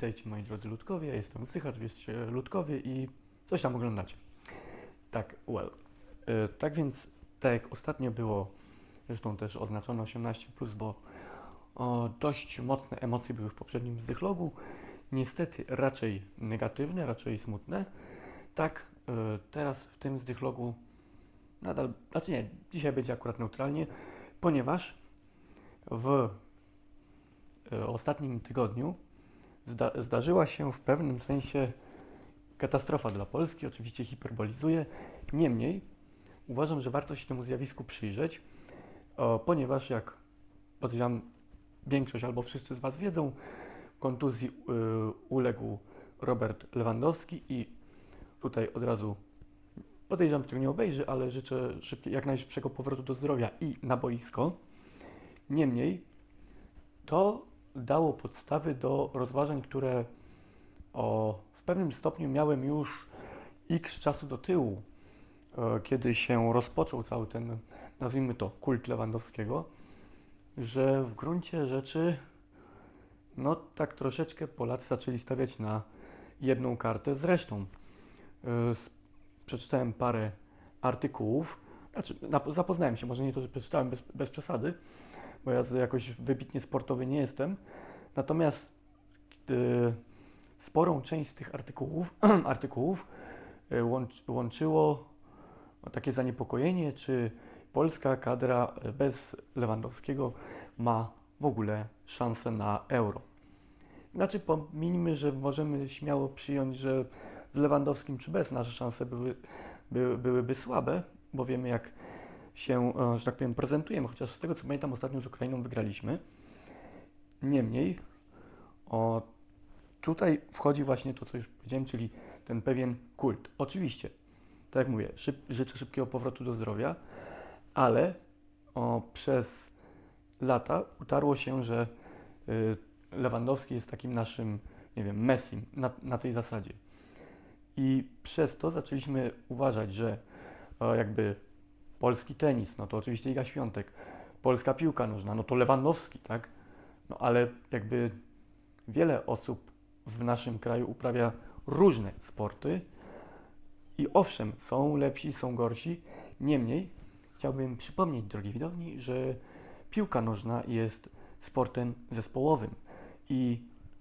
Witajcie moi drodzy ludkowie, ja jestem Sychacz, jesteście ludkowie i coś tam oglądacie. Tak, well. E, tak więc, tak jak ostatnio było, zresztą też oznaczono 18+, bo o, dość mocne emocje były w poprzednim zdychlogu, niestety raczej negatywne, raczej smutne. Tak, e, teraz w tym zdychlogu nadal, znaczy nie, dzisiaj będzie akurat neutralnie, ponieważ w e, ostatnim tygodniu zda, zdarzyła się w pewnym sensie katastrofa dla Polski. Oczywiście hiperbolizuję. Niemniej uważam, że warto się temu zjawisku przyjrzeć, o, ponieważ jak podejrzewam większość albo wszyscy z Was wiedzą, kontuzji y, uległ Robert Lewandowski i tutaj od razu podejrzewam, że tego nie obejrzy, ale życzę szybkie, jak najszybszego powrotu do zdrowia i na boisko. Niemniej to dało podstawy do rozważań, które o, w pewnym stopniu miałem już x czasu do tyłu, e, kiedy się rozpoczął cały ten, nazwijmy to, kult Lewandowskiego, że w gruncie rzeczy, no tak troszeczkę Polacy zaczęli stawiać na jedną kartę. Zresztą e, przeczytałem parę artykułów, znaczy zapoznałem się, może nie to, że przeczytałem bez, bez przesady, bo ja jakoś wybitnie sportowy nie jestem. Natomiast e, sporą część z tych artykułów, artykułów łącz, łączyło takie zaniepokojenie, czy polska kadra bez Lewandowskiego ma w ogóle szansę na euro. Znaczy, pominijmy, że możemy śmiało przyjąć, że z Lewandowskim czy bez nasze szanse były, były, byłyby słabe, bo wiemy, jak się, e, że tak powiem, prezentujemy, chociaż z tego co pamiętam, ostatnio z Ukrainą wygraliśmy. Niemniej, o, tutaj wchodzi właśnie to, co już powiedziałem, czyli ten pewien kult. Oczywiście, tak jak mówię, szyb, życzę szybkiego powrotu do zdrowia, ale o, przez lata utarło się, że y, Lewandowski jest takim naszym, nie wiem, Messim na, na tej zasadzie. I przez to zaczęliśmy uważać, że jakby polski tenis, no to oczywiście Iga Świątek, polska piłka nożna, no to Lewandowski, tak? No ale jakby wiele osób w naszym kraju uprawia różne sporty i owszem, są lepsi, są gorsi. Niemniej chciałbym przypomnieć, drogi widowni, że piłka nożna jest sportem zespołowym i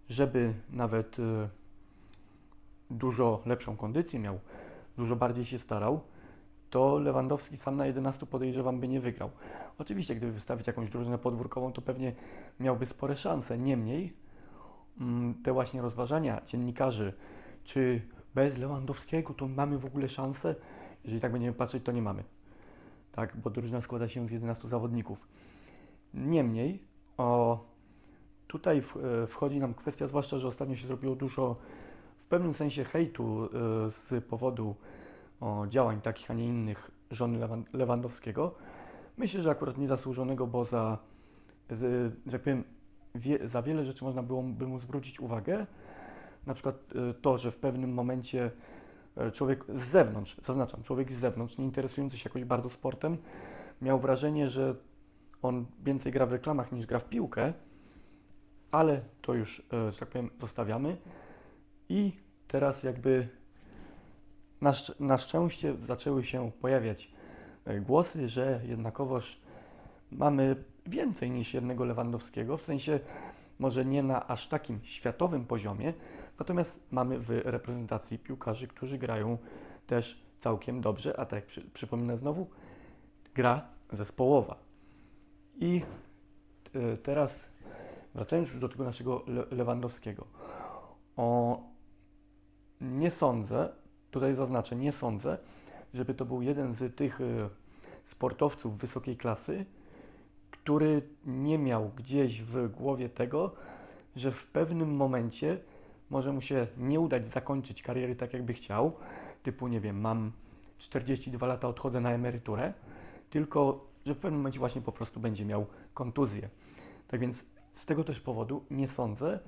żeby nawet e, dużo lepszą kondycję miał, dużo bardziej się starał, to Lewandowski sam na 11 podejrzewam by nie wygrał. Oczywiście, gdyby wystawić jakąś drużynę podwórkową, to pewnie miałby spore szanse. Niemniej mm, te właśnie rozważania dziennikarzy, czy bez Lewandowskiego to mamy w ogóle szansę, jeżeli tak będziemy patrzeć, to nie mamy. Tak, bo drużyna składa się z 11 zawodników. Niemniej, o, tutaj e, wchodzi nam kwestia, zwłaszcza, że ostatnio się zrobiło dużo w pewnym sensie hejtu e, z powodu działań takich, a nie innych żony Lewan- Lewandowskiego. Myślę, że akurat niezasłużonego, bo za, tak powiem, wie, za wiele rzeczy można było by mu zwrócić uwagę. Na przykład e, to, że w pewnym momencie e, człowiek z zewnątrz, zaznaczam, człowiek z zewnątrz, nie interesujący się jakoś bardzo sportem, miał wrażenie, że on więcej gra w reklamach niż gra w piłkę, ale to już, e, że tak powiem, zostawiamy. I teraz jakby na, szcz- na szczęście zaczęły się pojawiać e, głosy, że jednakowoż mamy więcej niż jednego Lewandowskiego, w sensie może nie na aż takim światowym poziomie, natomiast mamy w reprezentacji piłkarzy, którzy grają też całkiem dobrze, a tak przy, przypominę znowu, gra zespołowa. I e, teraz wracając już do tego naszego Le- Lewandowskiego. O, nie sądzę, tutaj zaznaczę, nie sądzę, żeby to był jeden z tych e, sportowców wysokiej klasy, który nie miał gdzieś w głowie tego, że w pewnym momencie może mu się nie udać zakończyć kariery tak, jakby chciał, typu, nie wiem, mam 42 lata, odchodzę na emeryturę, tylko, że w pewnym momencie właśnie po prostu będzie miał kontuzję. Tak więc z tego też powodu nie sądzę,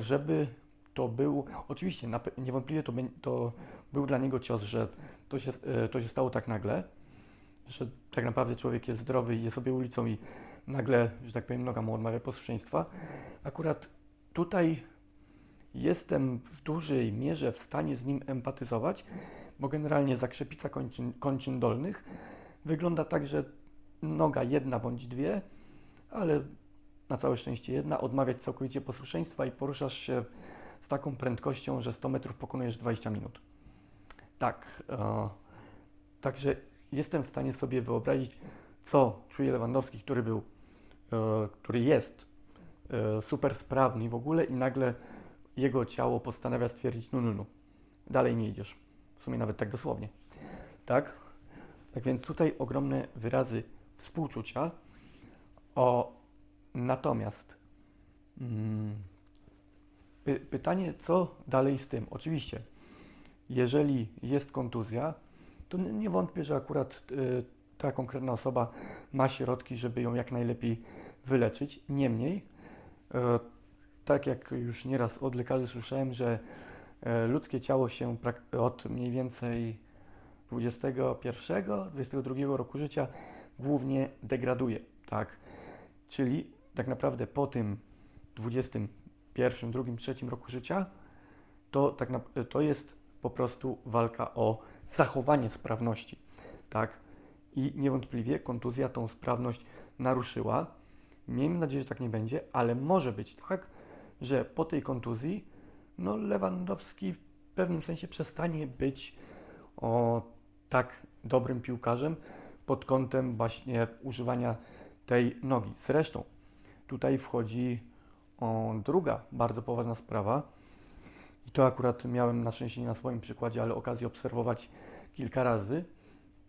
żeby to był, oczywiście niewątpliwie to, to był dla niego cios, że to się, e, to się stało tak nagle, że tak naprawdę człowiek jest zdrowy i idzie sobie ulicą i nagle, że tak powiem, noga mu odmawia posłuszeństwa. Akurat tutaj jestem w dużej mierze w stanie z nim empatyzować, bo generalnie zakrzepica kończyn, kończyn dolnych wygląda tak, że noga jedna bądź dwie, ale na całe szczęście jedna, odmawiać całkowicie posłuszeństwa i poruszasz się z taką prędkością, że 100 metrów pokonujesz 20 minut. Tak, e, także jestem w stanie sobie wyobrazić, co czuje Lewandowski, który był, e, który jest e, super sprawny w ogóle i nagle jego ciało postanawia stwierdzić, no, no, no, dalej nie idziesz. W sumie nawet tak dosłownie. Tak? Tak więc tutaj ogromne wyrazy współczucia. O, natomiast mm, py, pytanie, co dalej z tym? Oczywiście, jeżeli jest kontuzja, to nie wątpię, że akurat y, ta konkretna osoba ma środki, żeby ją jak najlepiej wyleczyć. Niemniej, e, tak jak już nieraz od lekarzy słyszałem, że e, ludzkie ciało się od mniej więcej 21, 22 roku życia głównie degraduje, tak? Czyli tak naprawdę po tym 21, 2, 3 roku życia to, tak na, to jest po prostu walka o zachowanie sprawności, tak? I niewątpliwie kontuzja tą sprawność naruszyła. Miejmy nadzieję, że tak nie będzie, ale może być tak, że po tej kontuzji no Lewandowski w pewnym sensie przestanie być o, tak dobrym piłkarzem pod kątem właśnie używania tej nogi. Zresztą tutaj wchodzi druga bardzo poważna sprawa. I to akurat miałem na szczęście nie na swoim przykładzie, ale okazję obserwować kilka razy,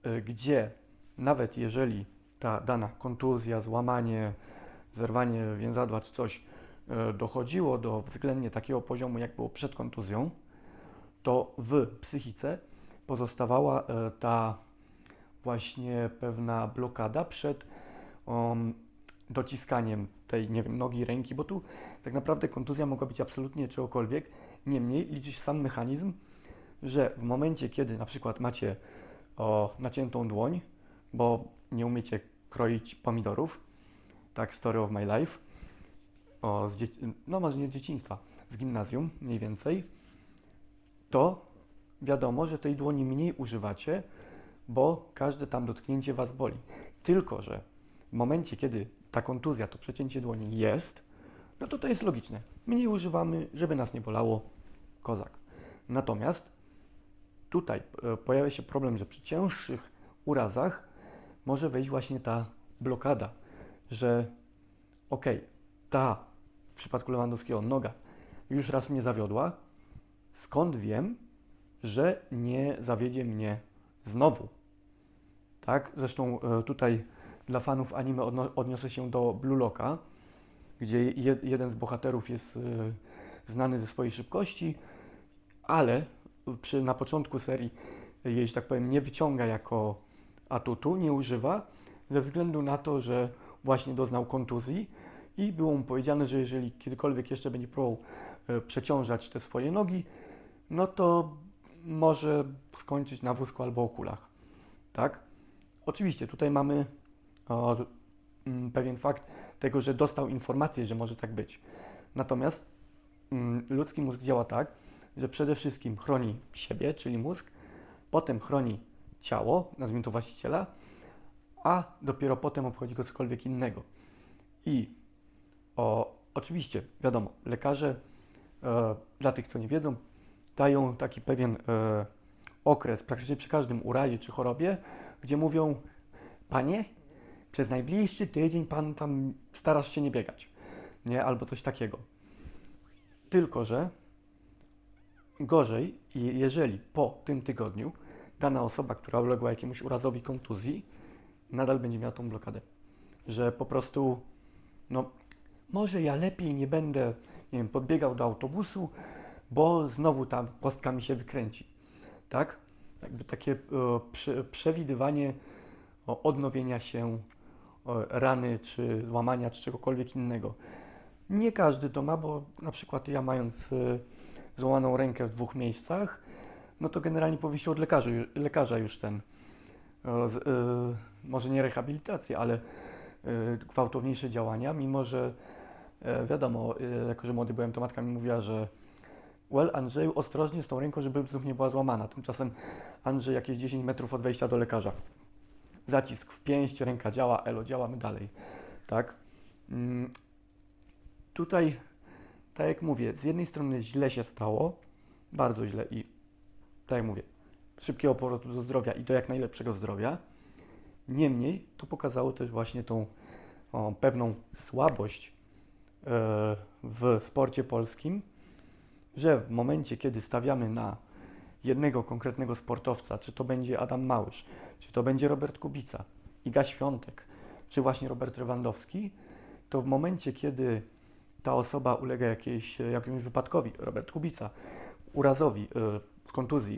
y, gdzie nawet jeżeli ta dana kontuzja, złamanie, zerwanie więzadła czy coś y, dochodziło do względnie takiego poziomu, jak było przed kontuzją, to w psychice pozostawała e, ta właśnie pewna blokada przed um, dociskaniem tej, nie wiem, nogi, ręki, bo tu tak naprawdę kontuzja mogła być absolutnie czegokolwiek. Niemniej liczy się sam mechanizm, że w momencie, kiedy na przykład macie o, naciętą dłoń, bo nie umiecie kroić pomidorów, tak, story of my life, o, z no może nie z dzieciństwa, z gimnazjum mniej więcej, to wiadomo, że tej dłoni mniej używacie, bo każde tam dotknięcie Was boli. Tylko, że w momencie, kiedy ta kontuzja, to przecięcie dłoni jest, no to to jest logiczne. Mniej używamy, żeby nas nie bolało, kozak. Natomiast tutaj e, pojawia się problem, że przy cięższych urazach może wejść właśnie ta blokada, że okej, ta w przypadku Lewandowskiego noga już raz mnie zawiodła, skąd wiem, że nie zawiedzie mnie znowu. Tak? Zresztą e, tutaj dla fanów anime odniosę się do Blue Locka, gdzie je, jeden z bohaterów jest e, znany ze swojej szybkości, ale przy, na początku serii jej, że tak powiem, nie wyciąga jako atutu, nie używa, ze względu na to, że właśnie doznał kontuzji i było mu powiedziane, że jeżeli kiedykolwiek jeszcze będzie próbował e, przeciążać te swoje nogi, no to może skończyć na wózku albo okulach. Tak? Oczywiście tutaj mamy o, mm, pewien fakt tego, że dostał informację, że może tak być. Natomiast mm, ludzki mózg działa tak, że przede wszystkim chroni siebie, czyli mózg, potem chroni ciało, nazwijmy to właściciela, a dopiero potem obchodzi go cokolwiek innego. I o, oczywiście, wiadomo, lekarze, e, dla tych, co nie wiedzą, dają taki pewien e, okres praktycznie przy każdym urazie czy chorobie, gdzie mówią, panie, przez najbliższy tydzień pan tam starasz się nie biegać, nie, albo coś takiego. Tylko, że gorzej, je- jeżeli po tym tygodniu dana osoba, która uległa jakiemuś urazowi kontuzji, nadal będzie miała tą blokadę. Że po prostu, no, może ja lepiej nie będę, nie wiem, podbiegał do autobusu, bo znowu ta kostka mi się wykręci. Tak? Jakby takie e, prze, przewidywanie o, odnowienia się rany, czy złamania, czy czegokolwiek innego. Nie każdy to ma, bo na przykład ja mając e, złamaną rękę w dwóch miejscach, no to generalnie powisi od lekarzy, lekarza już ten, e, może nie rehabilitację, ale e, gwałtowniejsze działania, mimo że e, wiadomo, jako że młody byłem, to matka mi mówiła, że Well, Andrzeju, ostrożnie z tą ręką, żeby znów nie była złamana. Tymczasem Andrzej jakieś 10 metrów od wejścia do lekarza. Zacisk w pięść, ręka działa, elo, działamy dalej. Tak? Mm, Tutaj, tak jak mówię, z jednej strony źle się stało, bardzo źle i tak jak mówię, szybkiego powrotu do zdrowia i do jak najlepszego zdrowia. Niemniej to pokazało też właśnie tą o, pewną słabość e, w sporcie polskim, że w momencie, kiedy stawiamy na jednego konkretnego sportowca, czy to będzie Adam Małysz, czy to będzie Robert Kubica, Iga Świątek, czy właśnie Robert Lewandowski, to w momencie, kiedy ta osoba ulega jakiejś, jakiemuś wypadkowi, Robert Kubica, urazowi, y, kontuzji,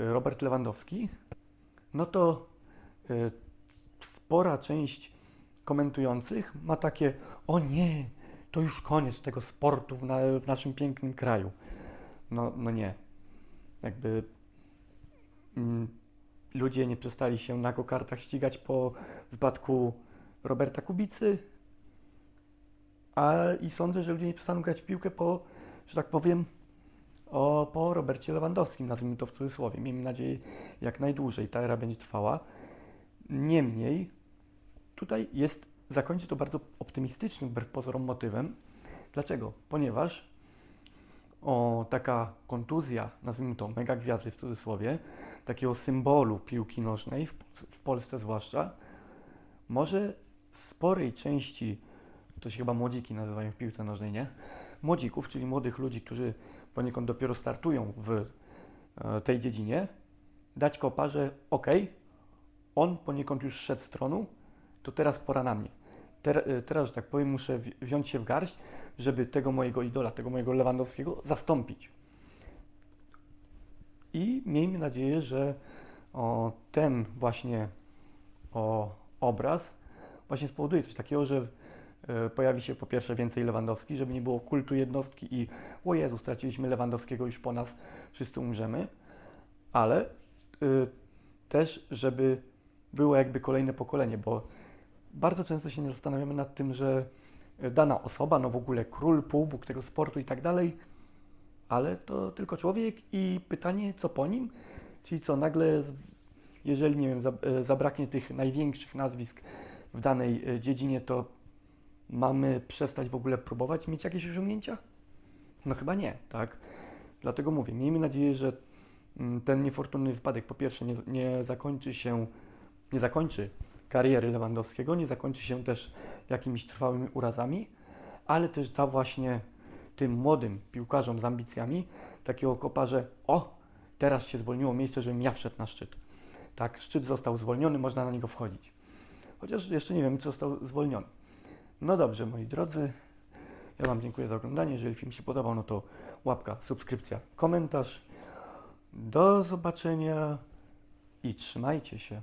y, Robert Lewandowski, no to y, spora część komentujących ma takie, o nie, to już koniec tego sportu w, na, w naszym pięknym kraju. No, no nie. Jakby mm, ludzie nie przestali się na go-kartach ścigać po wypadku Roberta Kubicy, a i sądzę, że ludzie nie przestaną grać w piłkę po, że tak powiem, o, po Robercie Lewandowskim, nazwijmy to w cudzysłowie. Miejmy nadzieję, jak najdłużej ta era będzie trwała. Niemniej, tutaj jest, zakończę to bardzo optymistycznym, wbrew pozorom, motywem. Dlaczego? Ponieważ o, taka kontuzja, nazwijmy to mega gwiazdy w cudzysłowie, takiego symbolu piłki nożnej, w, w Polsce zwłaszcza, może sporej części, to się chyba młodziki nazywają w piłce nożnej, nie? Młodzików, czyli młodych ludzi, którzy poniekąd dopiero startują w e, tej dziedzinie, dać kopa, że okej, on poniekąd już szedł z tronu, to teraz pora na mnie. Ter, e, teraz, że tak powiem, muszę wzi- wziąć się w garść, żeby tego mojego idola, tego mojego Lewandowskiego zastąpić. I miejmy nadzieję, że o, ten właśnie o, obraz właśnie spowoduje coś takiego, że e, pojawi się po pierwsze więcej Lewandowski, żeby nie było kultu jednostki i o Jezu, straciliśmy Lewandowskiego, już po nas wszyscy umrzemy, ale y, też, żeby było jakby kolejne pokolenie, bo bardzo często się nie zastanawiamy nad tym, że dana osoba, no w ogóle król, półbóg tego sportu i tak dalej, ale to tylko człowiek i pytanie, co po nim? Czyli co, nagle, jeżeli, nie wiem, e, zabraknie tych największych nazwisk w danej e, dziedzinie, to mamy przestać w ogóle próbować mieć jakieś osiągnięcia? No chyba nie, tak? Dlatego mówię, miejmy nadzieję, że mm, ten niefortunny wypadek po pierwsze nie, nie zakończy się, nie zakończy kariery Lewandowskiego, nie zakończy się też jakimiś trwałymi urazami, ale też da właśnie tym młodym piłkarzom z ambicjami takiego kopa, że o, teraz się zwolniło miejsce, żebym ja wszedł na szczyt. Tak, szczyt został zwolniony, można na niego wchodzić. Chociaż jeszcze nie wiem, co został zwolniony. No dobrze, moi drodzy, ja Wam dziękuję za oglądanie. Jeżeli film się podobał, no to łapka, subskrypcja, komentarz. Do zobaczenia i trzymajcie się.